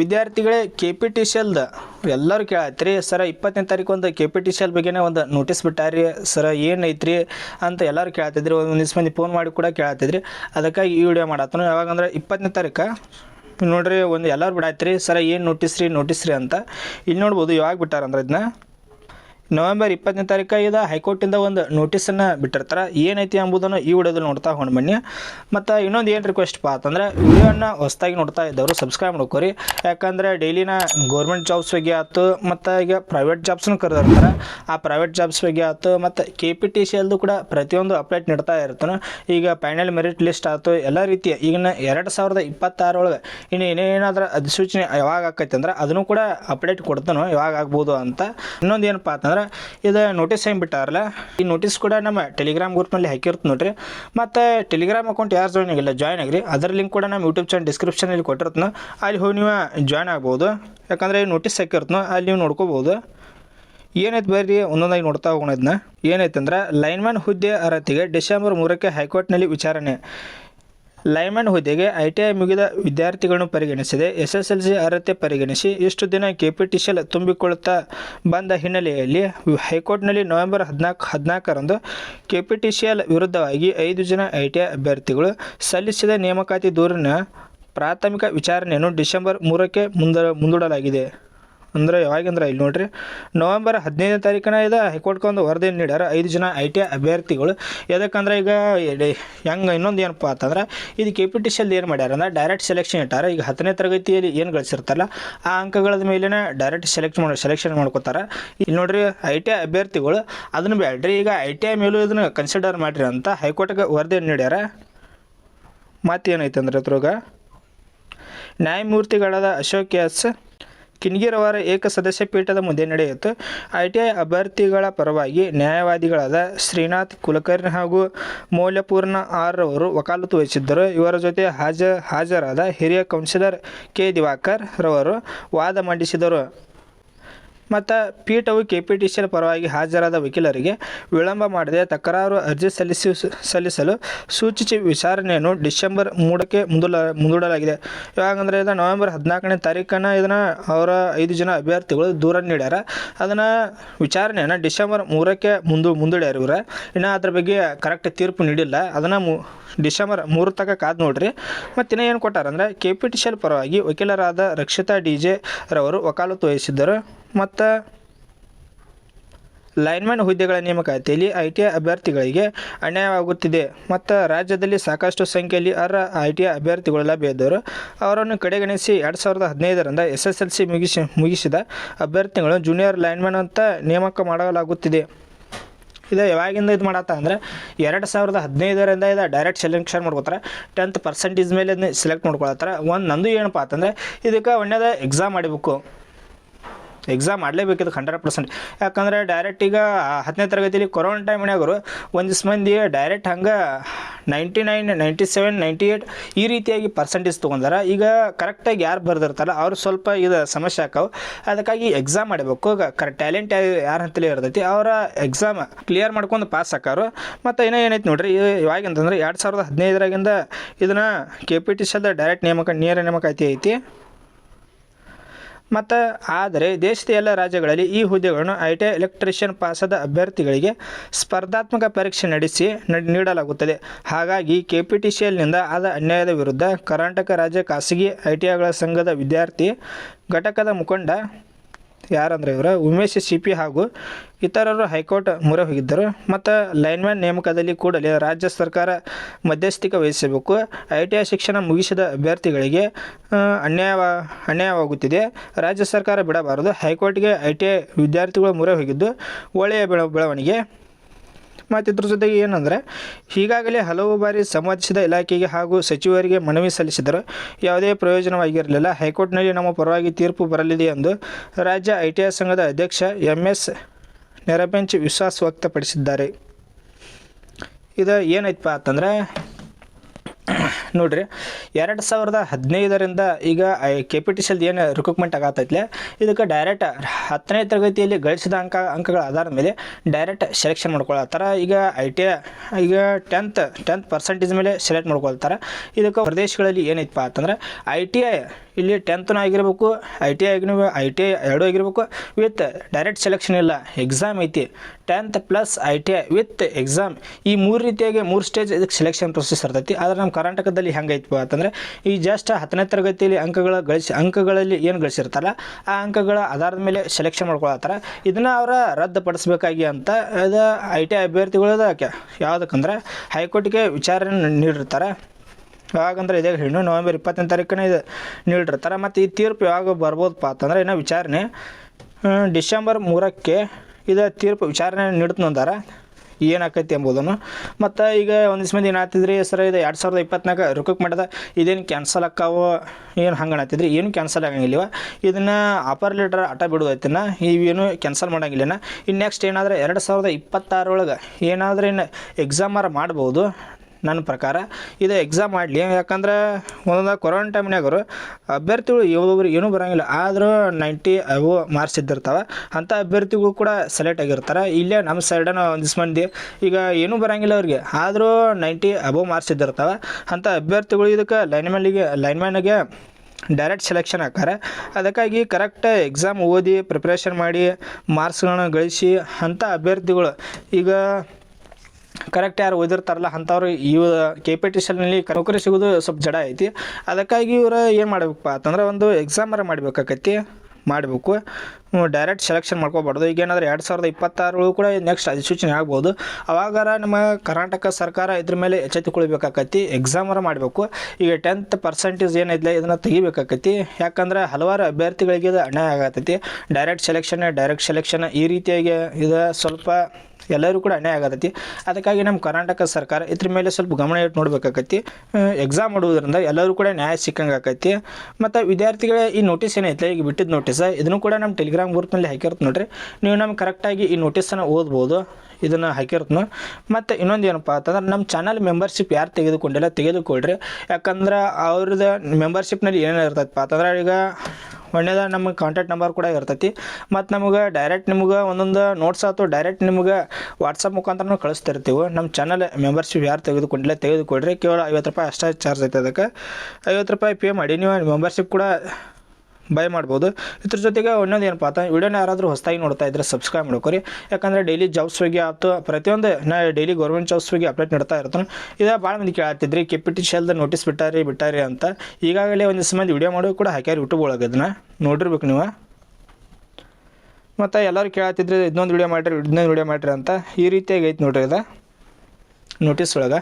ವಿದ್ಯಾರ್ಥಿಗಳೇ K P T C ಎಲ್ದ ಎಲ್ಲರೂ ಕೇಳತ್ರಿ ಸರ, ಇಪ್ಪತ್ತನೇ ತಾರೀಕು ಒಂದು K P T C L ಬಗ್ಗೆನೇ ಒಂದು ನೋಟಿಸ್ ಬಿಟ್ಟಾರಿ ಸರ ಏನೈತ್ರಿ ಅಂತ ಎಲ್ಲರೂ ಕೇಳತ್ತಿದ್ರಿ ಒಂದಿಷ್ಟು ಮಂದಿ ಫೋನ್ ಮಾಡಿ ಕೂಡ ಕೇಳತ್ತಿದ್ರಿ ಅದಕ್ಕಾಗಿ ಈ ವಿಡಿಯೋ ಮಾಡತ್ತನು ಯಾವಾಗಂದ್ರೆ ಇಪ್ಪತ್ತನೇ ತಾರೀಕು, ನೋಡ್ರಿ, ಒಂದು ಎಲ್ಲರೂ ಬಿಡಾತ್ರಿ ಸರ, ಏನು ನೋಟಿಸ್ ರೀ ನೋಟಿಸ್ ರೀ ಅಂತ. ಇಲ್ಲಿ ನೋಡ್ಬೋದು, ಯಾವಾಗ ಬಿಟ್ಟಾರಂದ್ರೆ ಇದನ್ನ ನವೆಂಬರ್ ಇಪ್ಪತ್ತನೇ ತಾರೀಕು ಇದು ಹೈಕೋರ್ಟಿಂದ ಒಂದು ನೋಟಿಸನ್ನು ಬಿಟ್ಟಿರ್ತಾರೆ. ಏನೈತಿ ಎಂಬುದನ್ನು ಈ ವಿಡಿಯೋದಲ್ಲಿ ನೋಡ್ತಾ ಹೊಂಡು ಬನ್ನಿ. ಮತ್ತು ಇನ್ನೊಂದು ಏನು ರಿಕ್ವೆಸ್ಟ್ಪ ಅಂತಂದರೆ, ವಿಡಿಯೋನ ಹೊಸದಾಗಿ ನೋಡ್ತಾ ಇದ್ದವರು ಸಬ್ಸ್ಕ್ರೈಬ್ ಮಾಡ್ಕೋರಿ. ಯಾಕಂದರೆ ಡೈಲಿನ ಗೌರ್ಮೆಂಟ್ ಜಾಬ್ಸ್ ಬಗ್ಗೆ ಆಯ್ತು ಮತ್ತು ಈಗ ಪ್ರೈವೇಟ್ ಜಾಬ್ಸ್ನು ಕರೆದಿರ್ತಾರೆ. ಆ ಪ್ರೈವೇಟ್ ಜಾಬ್ಸ್ ಬಗ್ಗೆ ಆಯ್ತು ಮತ್ತು ಕೆ ಪಿ ಟಿ ಸಿ ಕೂಡ ಪ್ರತಿಯೊಂದು ಅಪ್ಡೇಟ್ ನೀಡ್ತಾ ಇರ್ತಾನೆ. ಈಗ ಫೈನಲ್ ಮೆರಿಟ್ ಲಿಸ್ಟ್ ಆಯ್ತು ಎಲ್ಲ ರೀತಿಯ ಈಗಿನ ಎರಡು ಸಾವಿರದ ಇಪ್ಪತ್ತಾರೊಳಗೆ ಇನ್ನು ಏನೇನಾದ್ರೂ ಅಧಿಸೂಚನೆ ಯಾವಾಗ ಆಕೈತೆ ಅಂದ್ರೆ ಅದನ್ನು ಕೂಡ ಅಪ್ಡೇಟ್ ಕೊಡ್ತಾನೋ, ಯಾವಾಗ ಆಗ್ಬೋದು ಅಂತ. ಇನ್ನೊಂದು ಏನಪ್ಪ ಅಂತಂದ್ರೆ ಇದು ನೋಟಿಸ್ ಹೆಂಗೆ ಬಿಟ್ಟಾರಲ್ಲ? ಈ ನೋಟಿಸ್ ಕೂಡ ನಮ್ಮ ಟೆಲಿಗ್ರಾಮ್ ಗ್ರೂಪ್ನಲ್ಲಿ ಹಾಕಿರ್ತು ನೋಡ್ರಿ. ಮತ್ತು ಟೆಲಿಗ್ರಾಮ್ ಅಕೌಂಟ್ ಯಾರು ಜಾಯ್ನ್ ಆಗಿಲ್ಲ ಜಾಯ್ನ್ ಆಗಿರಿ. ಅದರ ಲಿಂಕ್ ಕೂಡ ನಮ್ಮ ಯೂಟ್ಯೂಬ್ ಚಾನಲ್ ಡಿಸ್ಕ್ರಿಪ್ಷನಲ್ಲಿ ಕೊಟ್ಟಿರ್ತನ ಅಲ್ಲಿ ಹೋಗಿ ನೀವು ಜಾಯ್ನ್ ಆಗ್ಬೋದು. ಯಾಕಂದರೆ ನೋಟಿಸ್ ಹಾಕಿರ್ತನ ಅಲ್ಲಿ ನೀವು ನೋಡ್ಕೋಬೋದು. ಏನೈತೆ ಬರ್ರಿ ಒಂದೊಂದಾಗಿ ನೋಡ್ತಾ ಹೋಗೋಣ ಇದನ್ನ ಏನೈತೆ ಅಂದ್ರೆ ಲೈನ್ಮ್ಯಾನ್ ಹುದ್ದೆ ಅರ್ಹತೆಗೆ ಡಿಸೆಂಬರ್ ಮೂರಕ್ಕೆ ಹೈಕೋರ್ಟ್ನಲ್ಲಿ ವಿಚಾರಣೆ. ಲೈನ್ಮ್ಯಾನ್ ಹುದ್ದೆಗೆ ಐ ಟಿ ಐ ಮುಗಿದ ವಿದ್ಯಾರ್ಥಿಗಳನ್ನು ಪರಿಗಣಿಸಿದೆ ಎಸ್ ಎಸ್ ಎಲ್ ಸಿ ಅರ್ಹತೆ ಪರಿಗಣಿಸಿ ಇಷ್ಟು ದಿನ K P T C L ತುಂಬಿಕೊಳ್ಳುತ್ತಾ ಬಂದ ಹಿನ್ನೆಲೆಯಲ್ಲಿ ಹೈಕೋರ್ಟ್ನಲ್ಲಿ ನವೆಂಬರ್ ಹದಿನಾಲ್ಕು ಹದಿನಾಲ್ಕರಂದು K P T C L ವಿರುದ್ಧವಾಗಿ ಐದು ಜನ ಐ ಟಿ ಐ ಅಭ್ಯರ್ಥಿಗಳು ಸಲ್ಲಿಸಿದ ನೇಮಕಾತಿ ದೂರಿನ ಪ್ರಾಥಮಿಕ ವಿಚಾರಣೆಯನ್ನು ಡಿಸೆಂಬರ್ ಮೂರಕ್ಕೆ ಮುಂದ ಮುಂದೂಡಲಾಗಿದೆ. ಅಂದ್ರೆ ಯಾವಾಗಂದ್ರೆ ಇಲ್ಲಿ ನೋಡ್ರಿ, ನವೆಂಬರ್ ಹದಿನೈದನೇ ತಾರೀಕಿನ ಇದು ಹೈಕೋರ್ಟ್ಗೆ ಒಂದು ವರದಿ ನೀಡ್ಯಾರ. ಐದು ಜನ ಐ ಟಿ ಅಭ್ಯರ್ಥಿಗಳು. ಯಾಕಂದ್ರೆ ಈಗ ಹೆಂಗೆ ಇನ್ನೊಂದು ಏನಪ್ಪ ಅಂತಂದ್ರೆ, ಇದು ಕೆ ಪಿ ಟಿ ಸಿಯಲ್ಲಿ ಏನು ಮಾಡ್ಯಾರ ಅಂದ್ರೆ ಡೈರೆಕ್ಟ್ ಸೆಲೆಕ್ಷನ್ ಇಟ್ಟಾರ. ಈಗ ಹತ್ತನೇ ತರಗತಿಯಲ್ಲಿ ಏನು ಗಳಿಸಿರ್ತಾರಲ್ಲ, ಆ ಅಂಕಗಳ ಮೇಲೆ ಡೈರೆಕ್ಟ್ ಸೆಲೆಕ್ಟ್ ಮಾಡಿ ಸೆಲೆಕ್ಷನ್ ಮಾಡ್ಕೋತಾರೆ. ಇಲ್ಲಿ ನೋಡ್ರಿ ಐ ಟಿ ಅಭ್ಯರ್ಥಿಗಳು, ಅದನ್ನು ಬೇಡ್ರಿ ಈಗ ಐ ಟಿ ಐ ಮೇಲೂ ಇದನ್ನು ಕನ್ಸಿಡರ್ ಮಾಡಿರಿ ಅಂತ ಹೈಕೋರ್ಟ್ಗೆ ವರದಿ ನೀಡ್ಯಾರ. ಮತ್ತೇನೈತೆ ಅಂದ್ರೆ ಅದ್ರಾಗ ನ್ಯಾಯಮೂರ್ತಿಗಳಾದ ಅಶೋಕ್ ಎಸ್ ಕಿನ್ಗಿರವರ ಏಕಸದಸ್ಯ ಪೀಠದ ಮುಂದೆ ನಡೆಯಿತು. ಐಟಿಐ ಅಭ್ಯರ್ಥಿಗಳ ಪರವಾಗಿ ನ್ಯಾಯವಾದಿಗಳಾದ ಶ್ರೀನಾಥ್ ಕುಲಕರ್ಣಿ ಹಾಗೂ ಮೌಲ್ಯಪೂರ್ಣ ಆರ್ ರವರು ವಕಾಲತ್ತು ವಹಿಸಿದ್ದರು. ಇವರ ಜೊತೆ ಹಾಜ, ಹಾಜರಾದ ಹಿರಿಯ ಕೌನ್ಸಿಲರ್ ಕೆ ದಿವಾಕರ್ ರವರು ವಾದ ಮಂಡಿಸಿದರು. ಮತ್ತು ಪೀಠವು K P T C L ಪರವಾಗಿ ಹಾಜರಾದ ವಕೀಲರಿಗೆ ವಿಳಂಬ ಮಾಡದೆ ತಕರಾರು ಅರ್ಜಿ ಸಲ್ಲಿಸಿ ಸಲ್ಲಿಸಲು ಸೂಚಿಸಿ ವಿಚಾರಣೆಯನ್ನು ಡಿಸೆಂಬರ್ ಮೂರಕ್ಕೆ ಮುಂದೂಡ ಮುಂದೂಡಲಾಗಿದೆ. ಯಾಕಂದರೆ ಇದು ನವೆಂಬರ್ ಹದಿನಾಲ್ಕನೇ ತಾರೀಕನ್ನು ಇದನ್ನು ಅವರ ಐದು ಜನ ಅಭ್ಯರ್ಥಿಗಳು ದೂರ ನೀಡ್ಯಾರ. ಅದನ್ನು ವಿಚಾರಣೆಯನ್ನು ಡಿಸೆಂಬರ್ ಮೂರಕ್ಕೆ ಮುಂದೂ ಮುಂದೂಡ್ಯಾರ ಇವರ. ಇನ್ನು ಅದರ ಬಗ್ಗೆ ಕರೆಕ್ಟ್ ತೀರ್ಪು ನೀಡಿಲ್ಲ. ಅದನ್ನು ಮು ಡಿಸೆಂಬರ್ ಮೂರು ತನಕ ಕಾದ್ ನೋಡ್ರಿ. ಮತ್ತು ಇನ್ನೂ ಏನು ಕೊಟ್ಟಾರಂದ್ರೆ ಕೆ ಪಿ ಟಿ ಸಿ ಪರವಾಗಿ ವಕೀಲರಾದ ರಕ್ಷಿತಾ ಡಿ ಜೆ ರವರು ವಕಾಲತ್ತು ವಹಿಸಿದ್ದರು. ಮತ್ತು ಲೈನ್ಮ್ಯಾನ್ ಹುದ್ದೆಗಳ ನೇಮಕಾತಿಯಲ್ಲಿ ಐ ಟಿ ಐ ಅಭ್ಯರ್ಥಿಗಳಿಗೆ ಅನ್ಯಾಯವಾಗುತ್ತಿದೆ. ಮತ್ತು ರಾಜ್ಯದಲ್ಲಿ ಸಾಕಷ್ಟು ಸಂಖ್ಯೆಯಲ್ಲಿ ಅರ್ಹ ಐ ಟಿ ಐ ಅಭ್ಯರ್ಥಿಗಳು ಲಭ್ಯ ಅವರನ್ನು ಕಡೆಗಣಿಸಿ ಎರಡು ಸಾವಿರದ ಹದಿನೈದರಿಂದ ಎಸ್ ಎಸ್ ಎಲ್ ಸಿ ಮುಗಿಸಿ ಮುಗಿಸಿದ ಅಭ್ಯರ್ಥಿಗಳು ಜೂನಿಯರ್ ಲೈನ್ಮ್ಯಾನ್ ಅಂತ ನೇಮಕ ಮಾಡಲಾಗುತ್ತಿದೆ. ಇದು. ಯಾವಾಗಿಂದ ಇದು ಮಾಡತ್ತ ಅಂದರೆ ಎರಡು ಸಾವಿರದ ಹದಿನೈದರಿಂದ ಇದು ಡೈರೆಕ್ಟ್ ಸೆಲೆಕ್ಷನ್ ಮಾಡ್ಕೋತಾರೆ. ಟೆಂತ್ ಪರ್ಸೆಂಟೇಜ್ ಮೇಲೆ ಸೆಲೆಕ್ಟ್ ಮಾಡ್ಕೊಳತ್ತಾರೆ. ಒಂದು ನಂದು ಏನಪ್ಪ ಅಂತಂದರೆ ಇದಕ್ಕೆ ಒಳ್ಳೆಯದ ಎಕ್ಸಾಮ್ ಮಾಡಬೇಕು. ಎಕ್ಸಾಮ್ ಮಾಡಲೇಬೇಕಿದ್ದು ಹಂಡ್ರೆಡ್ ಪರ್ಸೆಂಟ್ ಯಾಕಂದರೆ ಡೈರೆಕ್ಟ್ ಈಗ ಹತ್ತನೇ ತರಗತಿಲಿ ಕೊರೋನಾ ಟೈಮ್ನಾಗರು ಒಂದಿಷ್ಟು ಮಂದಿ ಡೈರೆಕ್ಟ್ ಹಂಗೆ ninety nine ninety seven ninety eight ಈ ರೀತಿಯಾಗಿ ಪರ್ಸೆಂಟೇಜ್ ತೊಗೊಂಡಾರ. ಈಗ ಕರೆಕ್ಟಾಗಿ ಯಾರು ಬರ್ದಿರ್ತಾರಲ್ಲ, ಅವ್ರು ಸ್ವಲ್ಪ ಇದು ಸಮಸ್ಯೆ ಆಕಾವು ಅದಕ್ಕಾಗಿ ಎಕ್ಸಾಮ್ ಮಾಡಬೇಕು. ಕರೆಕ್ಟ್ ಟ್ಯಾಲೆಂಟ್ ಯಾರು ಅಂತಲೇ ಇರ್ತೈತಿ, ಅವರ ಎಕ್ಸಾಮ್ ಕ್ಲಿಯರ್ ಮಾಡ್ಕೊಂಡು ಪಾಸ್ ಆಕಾರು ಮತ್ತು ಇನ್ನೂ ಏನೈತೆ ನೋಡ್ರಿ ಇವಾಗ ಅಂತಂದ್ರೆ ಎರಡು ಸಾವಿರದ ಹದಿನೈದರಾಗಿಂದ ಇದನ್ನು K P T C direct ನೇಮಕ ನೇರ ನೇಮಕಾತಿ ಐತಿ. ಮತ್ತು ಆದರೆ ದೇಶದ ಎಲ್ಲ ರಾಜ್ಯಗಳಲ್ಲಿ ಈ ಹುದ್ದೆಗಳನ್ನು ಐ ಟಿ ಐ ಎಲೆಕ್ಟ್ರಿಷಿಯನ್ ಪಾಸದ ಅಭ್ಯರ್ಥಿಗಳಿಗೆ ಸ್ಪರ್ಧಾತ್ಮಕ ಪರೀಕ್ಷೆ ನಡೆಸಿ ನಡ್- ನೀಡಲಾಗುತ್ತದೆ. ಹಾಗಾಗಿ ಕೆ ಪಿ ಟಿ ಸಿ ಎಲ್ನಿಂದ ಆದ ಅನ್ಯಾಯದ ವಿರುದ್ಧ ಕರ್ನಾಟಕ ರಾಜ್ಯ ಖಾಸಗಿ ಐ ಟಿ ಐಗಳ ಸಂಘದ ವಿದ್ಯಾರ್ಥಿ ಘಟಕದ ಮುಖಂಡ ಯಾರಂದ್ರೆ ಇವರು? ಉಮೇಶ್ ಸಿ ಪಿ ಹಾಗೂ ಇತರರು ಹೈಕೋರ್ಟ್ ಮೊರೆ ಹೋಗಿದ್ದರು. ಮತ್ತು ಲೈನ್ಮ್ಯಾನ್ ನೇಮಕದಲ್ಲಿ ಕೂಡಲೇ ರಾಜ್ಯ ಸರ್ಕಾರ ಮಧ್ಯಸ್ಥಿಕೆ ವಹಿಸಬೇಕು. ಐ ಟಿ ಐ ಶಿಕ್ಷಣ ಮುಗಿಸಿದ ಅಭ್ಯರ್ಥಿಗಳಿಗೆ ಅನ್ಯಾಯ ಅನ್ಯಾಯವ, ಅನ್ಯಾಯವಾಗುತ್ತಿದೆ. ರಾಜ್ಯ ಸರ್ಕಾರ ಬಿಡಬಾರದು. ಹೈಕೋರ್ಟ್ಗೆ ಐ ಟಿ ಐ ವಿದ್ಯಾರ್ಥಿಗಳು ಮೊರೆ ಹೋಗಿದ್ದು ಒಳ್ಳೆಯ ಬೆಳ, ಬೆಳವಣಿಗೆ. ಮತ್ತು ಇದ್ರ ಜೊತೆಗೆ ಏನಂದರೆ, ಈಗಾಗಲೇ ಹಲವು ಬಾರಿ ಸಂಬಂಧಿಸಿದ ಇಲಾಖೆಗೆ ಹಾಗೂ ಸಚಿವರಿಗೆ ಮನವಿ ಸಲ್ಲಿಸಿದರು ಯಾವುದೇ ಪ್ರಯೋಜನವಾಗಿರಲಿಲ್ಲ. ಹೈಕೋರ್ಟ್ನಲ್ಲಿ ನಮ್ಮ ಪರವಾಗಿ ತೀರ್ಪು ಬರಲಿದೆ ಎಂದು ರಾಜ್ಯ ಐ ಟಿ ಐ ಸಂಘದ ಅಧ್ಯಕ್ಷ ಎಂ ಎಸ್ ನೆರಬೆಂಚ್ ವಿಶ್ವಾಸ ವ್ಯಕ್ತಪಡಿಸಿದ್ದಾರೆ. ಇದು ಏನೈತಪ್ಪ ಅಂತಂದ್ರೆ ನೋಡ್ರಿ, ಎರಡು ಸಾವಿರದ ಹದಿನೈದರಿಂದ ಈಗ ಕೆ ಪಿ ಟಿ ಸಿಲ್ದು ಏನು ರಿಕ್ರೂಟ್ಮೆಂಟ್ ಆಗತ್ತೈತ್ಲೆ, ಇದಕ್ಕೆ ಡೈರೆಕ್ಟ್ ಹತ್ತನೇ ತರಗತಿಯಲ್ಲಿ ಗಳಿಸಿದ ಅಂಕ, ಅಂಕಗಳ ಆಧಾರದ ಮೇಲೆ ಡೈರೆಕ್ಟ್ ಸೆಲೆಕ್ಷನ್ ಮಾಡ್ಕೊಳತ್ತಾರ. ಈಗ ಐ ಟಿ ಈಗ ಟೆಂತ್ ಟೆಂತ್ ಪರ್ಸೆಂಟೇಜ್ ಮೇಲೆ ಸೆಲೆಕ್ಟ್ ಮಾಡ್ಕೊಳ್ತಾರೆ. ಇದಕ್ಕೆ ಪ್ರದೇಶಗಳಲ್ಲಿ ಏನೈತಪ್ಪ ಅಂತಂದ್ರೆ ಐ ಟಿ ಐ ಇಲ್ಲಿ ಟೆಂತ್ನೂ ಆಗಿರ್ಬೇಕು ಐ ಟಿ ಆಗಿನ ಐ ಟಿ ಐ ಎರಡೂ ಆಗಿರ್ಬೇಕು ವಿತ್ ಡೈರೆಕ್ಟ್ ಸೆಲೆಕ್ಷನ್ ಇಲ್ಲ ಎಕ್ಸಾಮ್ ಐತಿ. Tenth plus I T I with exam ಈ ಮೂರು ರೀತಿಯಾಗಿ ಮೂರು ಸ್ಟೇಜ್ ಇದಕ್ಕೆ ಸೆಲೆಕ್ಷನ್ ಪ್ರೊಸೆಸ್ ಇರ್ತೈತಿ. ಆದರೆ ನಮ್ಮ ಕರ್ನಾಟಕದಲ್ಲಿ ಹೆಂಗೈತಪ್ಪ ಅಂತಂದರೆ, ಈ ಜಸ್ಟ್ ಹತ್ತನೇ ತರಗತಿಯಲ್ಲಿ ಅಂಕಗಳ ಗಳಿಸಿ, ಅಂಕಗಳಲ್ಲಿ ಏನು ಗಳಿಸಿರ್ತಾರಲ್ಲ, ಆ ಅಂಕಗಳ ಆಧಾರದ ಮೇಲೆ ಸೆಲೆಕ್ಷನ್ ಮಾಡ್ಕೊಳತ್ತಾರ. ಇದನ್ನು ಅವರ ರದ್ದುಪಡಿಸಬೇಕಾಗಿ ಅಂತ ಅದು ಐ ಟಿ ಐ ಅಭ್ಯರ್ಥಿಗಳದ ಯಾವುದಕ್ಕಂದ್ರೆ, ಹೈಕೋರ್ಟ್ಗೆ ವಿಚಾರಣೆ ನೀಡಿರ್ತಾರೆ. ಯಾವಾಗಂದ್ರೆ ಇದೇ ಹೆಣ್ಣು ನವೆಂಬರ್ ಇಪ್ಪತ್ತನೇ ತಾರೀಕನೇ ಇದು ನೀಡಿರ್ತಾರೆ ಮತ್ತು ಈ ತೀರ್ಪು ಯಾವಾಗ ಬರ್ಬೋದಪ್ಪ ಅಂತಂದ್ರೆ ಇನ್ನೂ ವಿಚಾರಣೆ ಡಿಸೆಂಬರ್ ಮೂರಕ್ಕೆ ಇದು ತೀರ್ಪು ವಿಚಾರಣೆ ನೀಡ್ತಂದಾರ ಏನಾಕೈತಿ ಎಂಬುದನ್ನು. ಮತ್ತು ಈಗ ಒಂದಿಷ್ಟು ಮಂದಿ ಏನಾಗ್ತಿದ್ರಿ, ಸರ್ ಇದು ಎರಡು ಸಾವಿರದ ಇಪ್ಪತ್ನಾಲ್ಕು ರುಕಕ್ಕೆ ಮಾಡಿದ ಇದೇನು ಕ್ಯಾನ್ಸಲ್ ಆಕ್ಕಾವೋ, ಏನು ಹಂಗೆ ಅನ್ನತ್ತಿದ್ರಿ ಏನು ಕ್ಯಾನ್ಸಲ್ ಆಗಂಗಿಲ್ಲವ ಇದನ್ನು ಅಪರ್ ಲೆಟರ್ ಆಟ ಬಿಡೋದೈತಿನ ಇವೇನು ಕ್ಯಾನ್ಸಲ್ ಮಾಡೋಂಗಿಲ್ಲನ? ಇನ್ನು ನೆಕ್ಸ್ಟ್ ಏನಾದ್ರೆ ಎರಡು ಸಾವಿರದ ಇಪ್ಪತ್ತಾರೊಳಗೆ ಏನಾದ್ರೆ ಇನ್ನು ಎಕ್ಸಾಮಾರ ಮಾಡ್ಬೋದು. ನನ್ನ ಪ್ರಕಾರ ಇದು ಎಕ್ಸಾಮ್ ಮಾಡಲಿ. ಯಾಕಂದ್ರೆ ಒಂದೊಂದು ಕೊರೋನಾ ಟೈಮ್ನಾಗರು ಅಭ್ಯರ್ಥಿಗಳು ಒಬ್ಬೊಬ್ರು ಏನೂ ಬರೋಂಗಿಲ್ಲ. ಆದರೂ ನೈಂಟಿ ಅವು ಮಾರ್ಕ್ಸ್ ಇದ್ದಿರ್ತಾವೆ. ಅಂಥ ಅಭ್ಯರ್ಥಿಗಳು ಕೂಡ ಸೆಲೆಕ್ಟ್ ಆಗಿರ್ತಾರೆ. ಇಲ್ಲೇ ನಮ್ಮ ಸೈಡನ ಒಂದಿಷ್ಟು ಮಂದಿ ಈಗ ಏನೂ ಬರೋಂಗಿಲ್ಲ ಅವ್ರಿಗೆ. ಆದರೂ ನೈಂಟಿ ಅಬೋ ಮಾರ್ಕ್ಸ್ ಇದ್ದಿರ್ತಾವೆ. ಅಂಥ ಅಭ್ಯರ್ಥಿಗಳು ಇದಕ್ಕೆ ಲೈನ್ಮ್ಯಾನಿಗೆ ಲೈನ್ಮ್ಯಾನಿಗೆ ಡೈರೆಕ್ಟ್ ಸೆಲೆಕ್ಷನ್ ಹಾಕಾರ ಅದಕ್ಕಾಗಿ ಕರೆಕ್ಟ್ ಎಕ್ಸಾಮ್ ಓದಿ ಪ್ರಿಪ್ರೇಷನ್ ಮಾಡಿ ಮಾರ್ಕ್ಸ್ಗಳನ್ನ ಗಳಿಸಿ ಅಂಥ ಅಭ್ಯರ್ಥಿಗಳು ಈಗ ಕರೆಕ್ಟ್ ಯಾರು ಓದಿರ್ತಾರಲ್ಲ ಅಂಥವ್ರು ಇವ ಕೆ ಪಿ ಟಿ ಸೆಲ್ನಲ್ಲಿ ನೌಕರಿ ಸಿಗೋದು ಸ್ವಲ್ಪ ಜಡ ಐತಿ. ಅದಕ್ಕಾಗಿ ಇವರು ಏನು ಮಾಡಬೇಕಪ್ಪ ಅಂತಂದ್ರೆ ಒಂದು ಎಕ್ಸಾಮರ ಮಾಡ್ಬೇಕಾಕೈತಿ ಮಾಡಬೇಕು. ಡೈರೆಕ್ಟ್ ಸೆಲೆಕ್ಷನ್ ಮಾಡ್ಕೋಬಾರ್ದು. ಈಗ ಏನಾದ್ರೆ ಎರಡು ಸಾವಿರದ ಇಪ್ಪತ್ತಾರು ಕೂಡ ನೆಕ್ಸ್ಟ್ ಅಧಿಸೂಚನೆ ಆಗ್ಬೋದು. ಅವಾಗಾರ ನಮ್ಮ ಕರ್ನಾಟಕ ಸರ್ಕಾರ ಇದ್ರ ಮೇಲೆ ಎಚ್ಚೆತ್ತುಕೊಳ್ಬೇಕಾಕತಿ ಎಕ್ಸಾಮರ ಮಾಡಬೇಕು. ಈಗ ಟೆಂತ್ ಪರ್ಸೆಂಟೇಜ್ ಏನಿದೆ ಇದನ್ನು ತೆಗಿಬೇಕಾಕತಿ ಯಾಕಂದ್ರೆ ಹಲವಾರು ಅಭ್ಯರ್ಥಿಗಳಿಗೆ ಇದು ಅನ್ಯಾಯ ಆಗತೈತಿ. ಡೈರೆಕ್ಟ್ ಸೆಲೆಕ್ಷನ್ ಡೈರೆಕ್ಟ್ ಸೆಲೆಕ್ಷನ್ ಈ ರೀತಿಯಾಗಿ ಇದು ಸ್ವಲ್ಪ ಎಲ್ಲರೂ ಕೂಡ ಅನ್ಯಾಯ ಆಗತೈತಿ. ಅದಕ್ಕಾಗಿ ನಮ್ಮ ಕರ್ನಾಟಕ ಸರ್ಕಾರ ಇದ್ರ ಮೇಲೆ ಸ್ವಲ್ಪ ಗಮನ ಇಟ್ಟು ನೋಡ್ಬೇಕಾಕೈತಿ ಎಕ್ಸಾಮ್ ಮಾಡುವುದರಿಂದ ಎಲ್ಲರೂ ಕೂಡ ನ್ಯಾಯ ಸಿಕ್ಕಂಗೆ ಆಕೈತಿ ಮತ್ತು ವಿದ್ಯಾರ್ಥಿಗಳ ಈ ನೋಟಿಸ್ ಏನೈತೆ ಈಗ ಬಿಟ್ಟಿದ್ದ ನೋಟಿಸ್ ಇದನ್ನು ಕೂಡ ನಮ್ಮ ಟೆಲಿಗ್ರಾಮ್ ಗ್ರೂಪ್ನಲ್ಲಿ ಹಾಕಿರ್ತ ನೋಡ್ರಿ. ನೀವು ನಮ್ಗೆ ಕರೆಕ್ಟಾಗಿ ಈ ನೋಟಿಸನ್ನು ಓದ್ಬೋದು. ಇದನ್ನು ಹಾಕಿರ್ತನು ಮತ್ತು ಇನ್ನೊಂದು ಏನಪ್ಪ ಅಂತಂದ್ರೆ ನಮ್ಮ ಚಾನಲ್ ಮೆಂಬರ್ಶಿಪ್ ಯಾರು ತೆಗೆದುಕೊಂಡಿಲ್ಲ ತೆಗೆದುಕೊಳ್ಳ್ರಿ ಯಾಕಂದ್ರೆ ಅವ್ರದ್ದು ಮೆಂಬರ್ಶಿಪ್ನಲ್ಲಿ ಏನೇನು ಇರ್ತೈತಪ್ಪ ಅಂತಂದ್ರೆ ಈಗ ಒಳ್ಳೆಯದ ನಮಗೆ ಕಾಂಟ್ಯಾಕ್ಟ್ ನಂಬರ್ ಕೂಡ ಇರ್ತೈತಿ. ಮತ್ತು ನಮಗೆ ಡೈರೆಕ್ಟ್ ನಿಮ್ಗೆ ಒಂದೊಂದು ನೋಟ್ಸ್ ಆಯ್ತು ಡೈರೆಕ್ಟ್ ನಿಮ್ಗೆ ವಾಟ್ಸಪ್ ಮುಖಾಂತರ ಕಳಿಸ್ತಿರ್ತೀವಿ. ನಮ್ಮ ಚಾನಲ್ ಮೆಂಬರ್ಶಿಪ್ ಯಾರು ತೆಗೆದುಕೊಂಡಿಲ್ಲ ತೆಗೆದುಕೊಡ್ರಿ. ಕೇವಲ ಐವತ್ತು ರೂಪಾಯಿ ಅಷ್ಟೇ ಚಾರ್ಜ್ ಐತೆ ಅದಕ್ಕೆ. ಐವತ್ತು ರೂಪಾಯಿ ಪೇ ಮಾಡಿ. ನೀವು ಮೆಂಬರ್ಶಿಪ್ ಕೂಡ ಬೈ ಮಾಡ್ಬೋದು. ಇದ್ರ ಜೊತೆಗೆ ಇನ್ನೊಂದು ಏನಪ್ಪ ಅಂತ, ವಿಡಿಯೋನ ಯಾರಾದರೂ ಹೊಸದಾಗಿ ನೋಡ್ತಾ ಇದ್ರೆ ಸಬ್ಸ್ಕ್ರೈಬ್ ಮಾಡ್ಕೊರಿ. ಯಾಕಂದರೆ ಡೈಲಿ ಜಾಬ್ಸ್ ಬಗ್ಗೆ ಆಯ್ತು ಪ್ರತಿಯೊಂದು ನಾ ಡೈಲಿ ಗೌರ್ಮೆಂಟ್ ಜಾಬ್ಸ್ ಬಗ್ಗೆ ಅಪ್ಡೇಟ್ ನೀಡ್ತಾ ಇರ್ತಾನೆ ಇದು ಭಾಳ ಮಂದಿ ಕೇಳತ್ತಿದ್ರಿ ಕೆ ಪಿ ಟಿ ಶೆಲ್ದ ನೋಟಿಸ್ ಬಿಟ್ಟಾರಿ ಬಿಟ್ಟಾರಿ ಅಂತ. ಈಗಾಗಲೇ ಒಂದು ಮಂದಿ ವಿಡಿಯೋ ಮಾಡೋ ಕೂಡ ಹಾಕ್ಯಾರ ಯೂಟ್ಯೂಬ್ ಒಳಗೆ ಅದನ್ನ ನೋಡಿರ್ಬೇಕು ನೀವು. ಮತ್ತು ಎಲ್ಲರೂ ಕೇಳತ್ತಿದ್ರಿ ಇನ್ನೊಂದು ವಿಡಿಯೋ ಮಾಡಿರಿ, ಇನ್ನೊಂದು ವಿಡಿಯೋ ಮಾಡಿರಿ ಅಂತ. ಈ ರೀತಿಯಾಗಿ ಐತೆ ನೋಡ್ರಿ ಇದು ನೋಟಿಸ್ ಒಳಗೆ.